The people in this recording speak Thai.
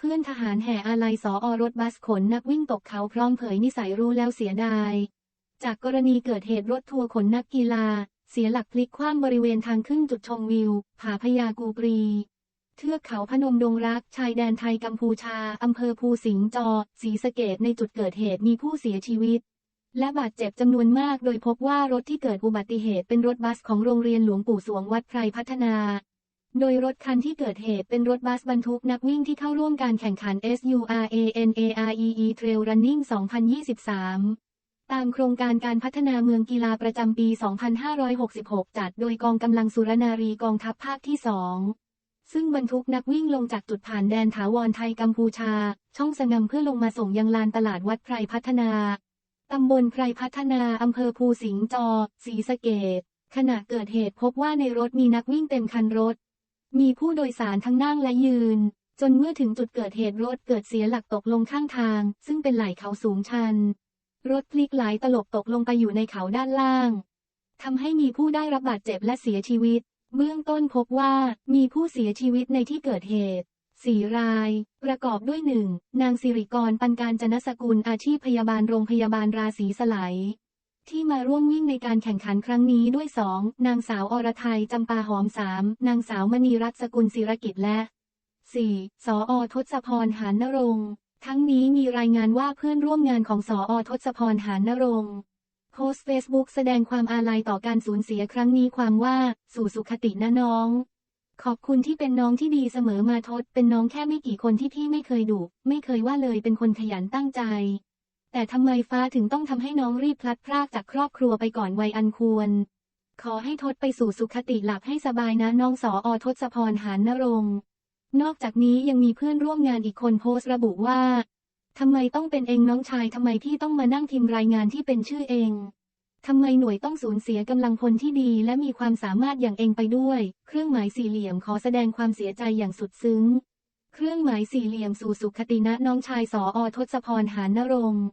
เพื่อนทหารแห่อาลัยสออรถบัสขนนักวิ่งตกเขาพร้อมเผยนิสัยรู้แล้วเสียดาย จากกรณีเกิดเหตุรถทัวร์ขนนักกีฬา เสียหลักพลิกคว่ำบริเวณทางขึ้นจุดชมวิว ผาพยากูปรี เทือกเขาพนมดงรัก ชายแดนไทยกัมพูชา อำเภอภูสิงห์จอศรีสะเกดในจุดเกิดเหตุมีผู้เสียชีวิต และบาดเจ็บจำนวนมากโดยพบว่ารถที่เกิดอุบัติเหตุเป็นรถบัสของโรงเรียนหลวงปู่สวงวัดไพรพัฒนา โดยรถคันที่เกิดเหตุเป็นรถบัสบรรทุกนักวิ่งที่เข้าร่วมการแข่งขัน SURANAREE Trail Running 2023ตามโครงการการพัฒนาเมืองกีฬาประจำปี 2566 จัดโดยกองกำลังสุรนารีกองทัพภาคที่ 2 ซึ่งบรรทุกนักวิ่งลงจากจุดผ่านแดนถาวรไทยกัมพูชา ช่องสนำเพื่อลงมาส่งยังลานตลาดวัดไพรพัฒนา ตำบลไพรพัฒนาอำเภอภูสิงห์จอศรีสะเกดขณะเกิดเหตุพบว่าในรถมีนักวิ่งเต็มคันรถ มีผู้โดยสารทั้งนั่งและยืน จนเมื่อถึงจุดเกิดเหตุรถเกิดเสียหลักตกลงข้างทาง ซึ่งเป็นไหล่เขาสูงชัน รถพลิกหลายตลบตกลงไปอยู่ในเขาด้านล่างทำให้มีผู้ได้รับบาดเจ็บและเสียชีวิต เบื้องต้นพบว่ามีผู้เสียชีวิตในที่เกิดเหตุสี่ราย ประกอบด้วยหนึ่งนางสิริกรปันการจนสกุลอาชีพพยาบาลโรงพยาบาลราศีสไลย ที่มาร่วมวิ่งในการแข่งขันครั้งนี้ด้วยสองนางสาวอรไทยจำปาหอมสามนางสาวมณีรัตน์สกุลศิรกิจและ 4. สออทศพรหานรงค์ทั้งนี้มีรายงานว่าเพื่อนร่วมงานของสออทศพรหานนรงค์โพสต์เฟซบุ๊กแสดงความอาลัยต่อการสูญเสียครั้งนี้ความว่า สู่สุขตินะน้อง ขอบคุณที่เป็นน้องที่ดีเสมอมาทศเป็นน้องแค่ไม่กี่คนที่พี่ไม่เคยดุไม่เคยว่าเลยเป็นคนขยันตั้งใจ แต่ทำไมฟ้าถึงต้องทำให้น้องรีบพลัดพรากจากครอบครัวไปก่อนวัยอันควร ขอให้ทศไปสู่สุขติหลับให้สบายนะน้องสออทศพรหานนรงนอกจากนี้ยังมีเพื่อนร่วมงานอีกคนโพสต์ระบุว่าทำไมต้องเป็นเองน้องชายทำไมพี่ต้องมานั่งพิมพ์รายงานที่เป็นชื่อเองทำไมหน่วยต้องสูญเสียกำลังพลที่ดีและมีความสามารถอย่างเองไปด้วย เครื่องหมายสี่เหลี่ยมขอแสดงความเสียใจอย่างสุดซึ้ง เครื่องหมายสี่เหลี่ยมสู่สุขตินะน้องชายสออทศพรหานนรงค์